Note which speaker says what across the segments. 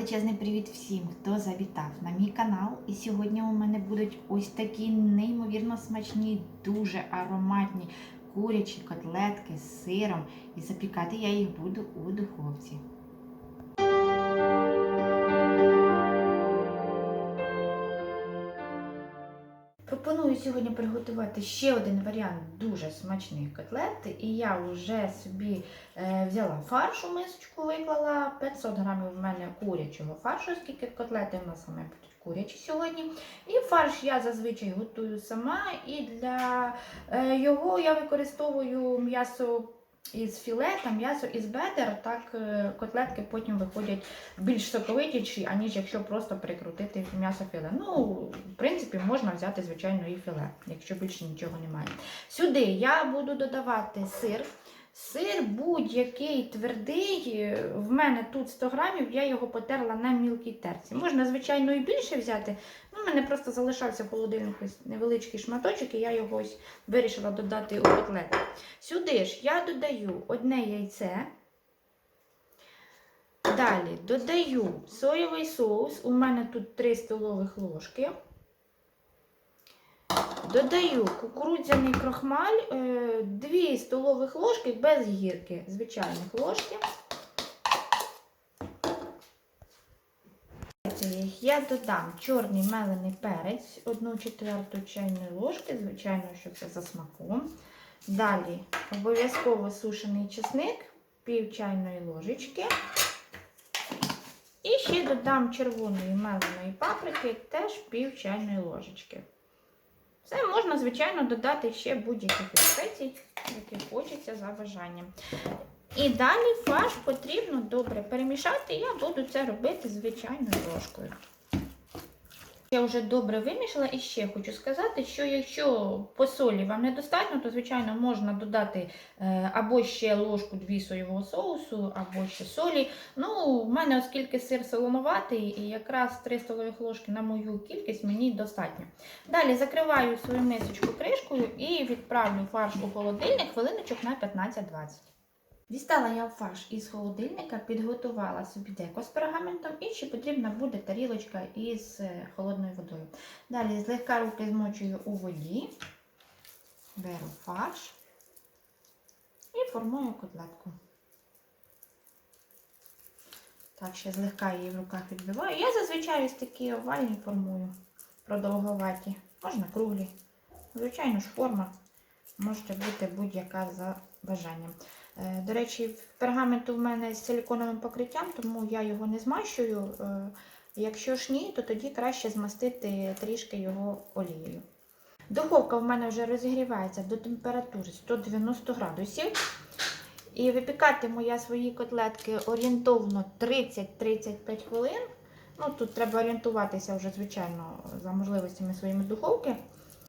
Speaker 1: Величезний привіт всім, хто завітав на мій канал. І сьогодні у мене будуть ось такі неймовірно смачні, дуже ароматні курячі котлетки з сиром. І запікати я їх буду у духовці. Пропоную сьогодні приготувати ще один варіант дуже смачних котлет. І я вже собі е, взяла фарш у мисочку, виклала 500 грамів в мене курячого фаршу, оскільки котлети у нас саме будуть курячі сьогодні. І фарш я зазвичай готую сама. І для е, його я використовую м'ясо із філе та м'ясо із бедер. Так е, котлетки потім виходять більш соковитіші, аніж якщо просто прикрутити м'ясо філе. Ну, в принципі, можна взяти, звичайно, і філе, якщо більше нічого немає. Сюди я буду додавати сир. Сир будь-який твердий, в мене тут 100 грамів, я його потерла на мілкій терці. Можна, звичайно, і більше взяти. У мене просто залишався в холодильнику невеличкий шматочок, і я його ось вирішила додати у котлету. Сюди ж я додаю одне яйце. Далі додаю соєвий соус. У мене тут 3 столових ложки. Додаю кукурудзяний крохмаль, 2 столових ложки без гірки, звичайних ложки. Я додам чорний мелений перець, 1 четверту чайної ложки, звичайно, що це за смаком. Далі обов'язково сушений чесник, пів чайної ложечки. І ще додам червоної меленої паприки, теж пів чайної ложечки. Все можна, звичайно, додати ще будь-яких спецій, які хочеться за бажанням. І далі фарш потрібно добре перемішати. Я буду це робити звичайною ложкою. Я вже добре вимішала і ще хочу сказати, що якщо по солі вам недостатньо, то, звичайно, можна додати е, або ще ложку дві соєвого соусу, або ще солі. Ну, в мене, оскільки сир солонуватий, і якраз 3 столових ложки на мою кількість мені достатньо. Далі закриваю свою мисочку кришкою і відправлю фарш у холодильник хвилиночок на 15-20. Дістала я фарш із холодильника, підготувала собі деко з пергаментом і ще потрібна буде тарілочка із е, холодною водою. Далі злегка руки змочую у воді, беру фарш і формую котлетку. Так, ще злегка її в руках відбиваю. Я зазвичай ось такі овальні формую, продовговаті, можна круглі. Звичайно ж, форма може бути будь-яка за бажанням. Е, До речі, пергамент у мене з силіконовим покриттям, тому я його не змащую. Е, Якщо ж ні, то тоді краще змастити трішки його олією. Духовка в мене вже розігрівається до температури 190 градусів. І випікатиму я свої котлетки орієнтовно 30-35 хвилин. Ну, Тут треба орієнтуватися вже, звичайно, за можливостями своїми духовки.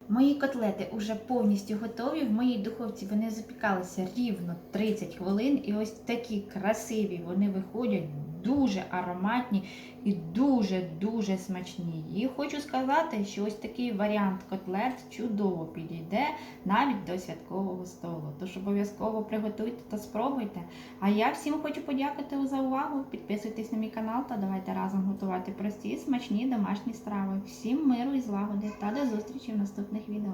Speaker 1: Мої котлети вже повністю готові. В моїй духовці вони запікалися рівно 30 хвилин. І ось такі красиві вони виходять, дуже ароматні і дуже-дуже смачні. І хочу сказати, що ось такий варіант котлет чудово підійде навіть до святкового столу. Тож обов'язково приготуйте та спробуйте. А я всім хочу подякувати за увагу. Підписуйтесь на мій канал та давайте разом готувати прості, смачні домашні страви. Всім миру і злагоди та до зустрічі в наступних відео.